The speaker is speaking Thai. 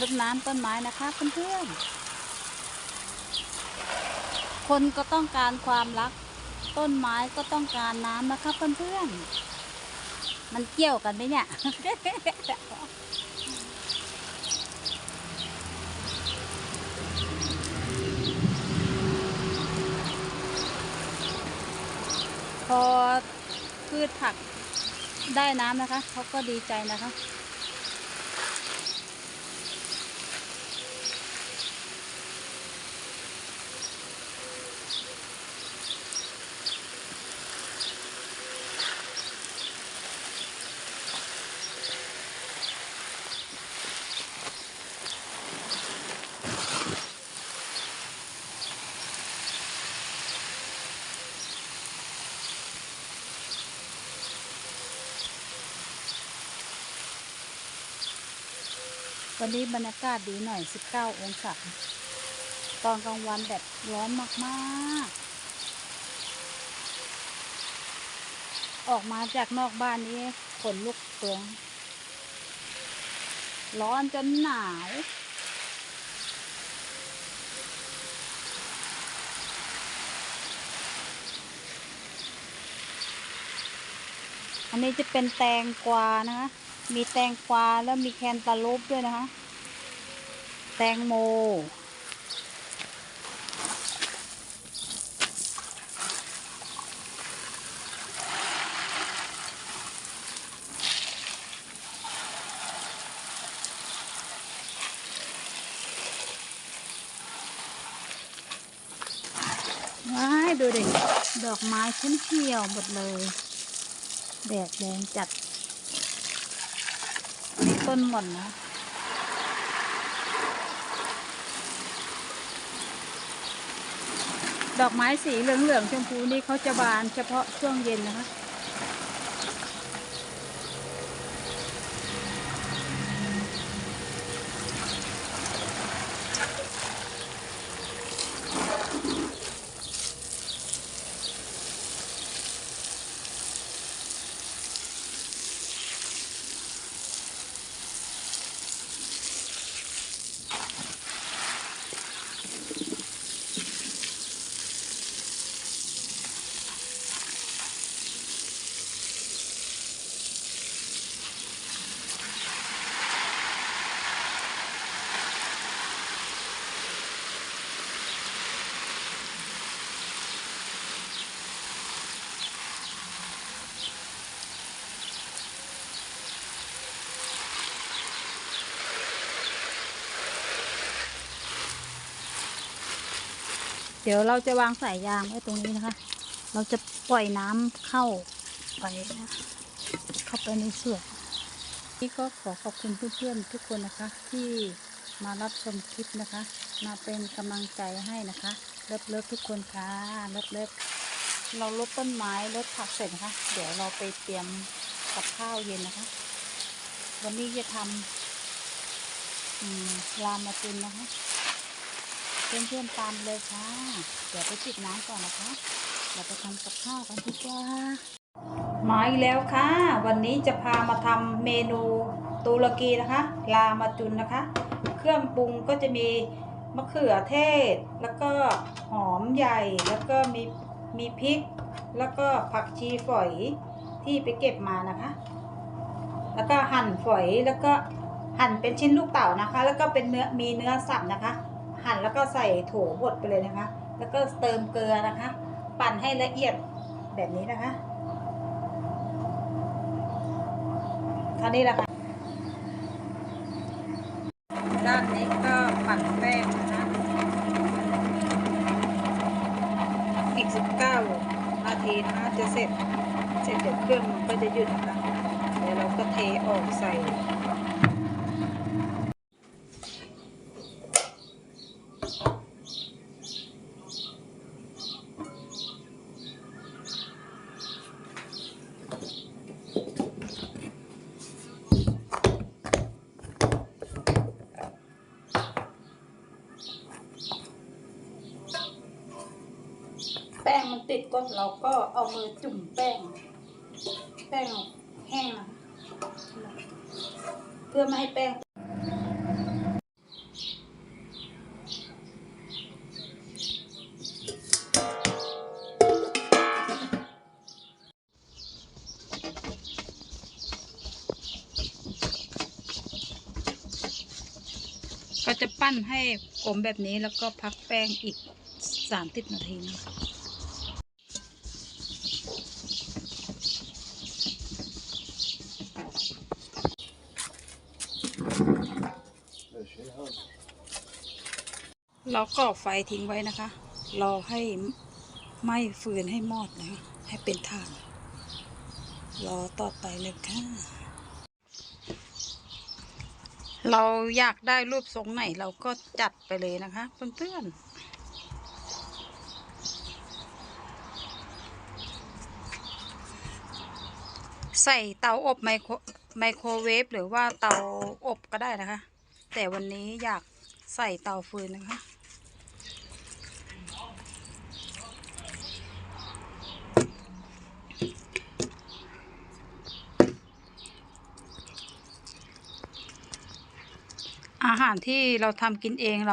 รดน้ำต้นไม้นะคะเพื่อนๆ คนก็ต้องการความรัก ต้นไม้ก็ต้องการน้ำนะคะเพื่อนๆ มันเกี่ยวกันไหมเนี่ย พอพืชผักได้น้ำนะคะเขาก็ดีใจนะคะ วันนี้บรรยากาศดีหน่อย 19 องศา ตอนกลางวันแบบร้อนมากๆ ออกมาจากนอกบ้านนี้ขนลุกเปลือง ร้อนจนหนาวอันนี้จะเป็นแตงกวานะคะ มีแตงกวาแล้วมีแคนตาลูปด้วยนะคะ แตงโม ว้ายดูดิดอกไม้ขึ้นเขียวหมดเลย แดดแดงจัด ต้นหม่อนนะดอกไม้สีเหลืองๆชมพูนี่เขาจะบานเฉพาะช่วงเย็นนะคะ ดี๋ยวเราจะวางสายยางไว้ตรงนี้นะคะ เราจะปล่อยน้ำเข้าไปนะเข้าไปในสวนนี่ก็ขอขอบคุณเพื่อนๆทุกคนนะคะ ที่มารับชมคลิปนะคะ มาเป็นกำลังใจให้นะคะเลิฟเลิฟทุกคนค่ะเลิฟเลิฟเราลดต้นไม้ลดผักเสร็จนะคะ เดี๋ยวเราไปเตรียมกับข้าวเย็นนะคะ วันนี้จะทำอืมรามมาตุนนะคะ เพื่อนๆตามเลยค่ะ เดี๋ยวไปจิบน้ำก่อนนะคะ เราไปทำกับข้าวกันดีกว่ามาอีกแล้วค่ะ วันนี้จะพามาทำเมนูตุรกีนะคะ ลามาจุนนะคะ เครื่องปรุงก็จะมีมะเขือเทศ แล้วก็หอมใหญ่ แล้วก็มีมีพริก แล้วก็ผักชีฝอยที่ไปเก็บมานะคะ แล้วก็หั่นฝอย แล้วก็หั่นเป็นชิ้นลูกเต่านะคะ แล้วก็เป็นเนื้อมีเนื้อสับนะคะ หั่นแล้วก็ใส่โถบดไปเลยนะคะ แล้วก็เติมเกลือนะคะ ปั่นให้ละเอียดแบบนี้นะคะท่านี้แหละค่ะด้านนี้ก็ปั่นแป้งนะคะอีกสิบเก้านาทีนะคะจะเสร็จ เสร็จเดี๋ยวเครื่องมันก็จะหยุดนะคะเดี๋ยวเราก็เทออกใส่ ติดก็เราก็เอามือจุ่มแป้ง แป้งแห้งเพื่อไม่ให้แป้ง ก็จะปั้นให้กลมแบบนี้แล้วก็พักแป้งอีก 30 นาทีนะคะ เราก็ไฟทิ้งไว้นะคะ รอให้ไหม้ฟืนให้มอดนะคะให้เป็นถ่าน รอต่อไปเลยค่ะ เราอยากได้รูปทรงไหนเราก็จัดไปเลยนะคะ เพื่อนๆใส่เตาอบไมโครไมโครเวฟหรือว่าเตาอบก็ได้นะคะ แต่วันนี้อยากใส่เตาฟืนนะคะ อาหารที่เราทำกินเองเรา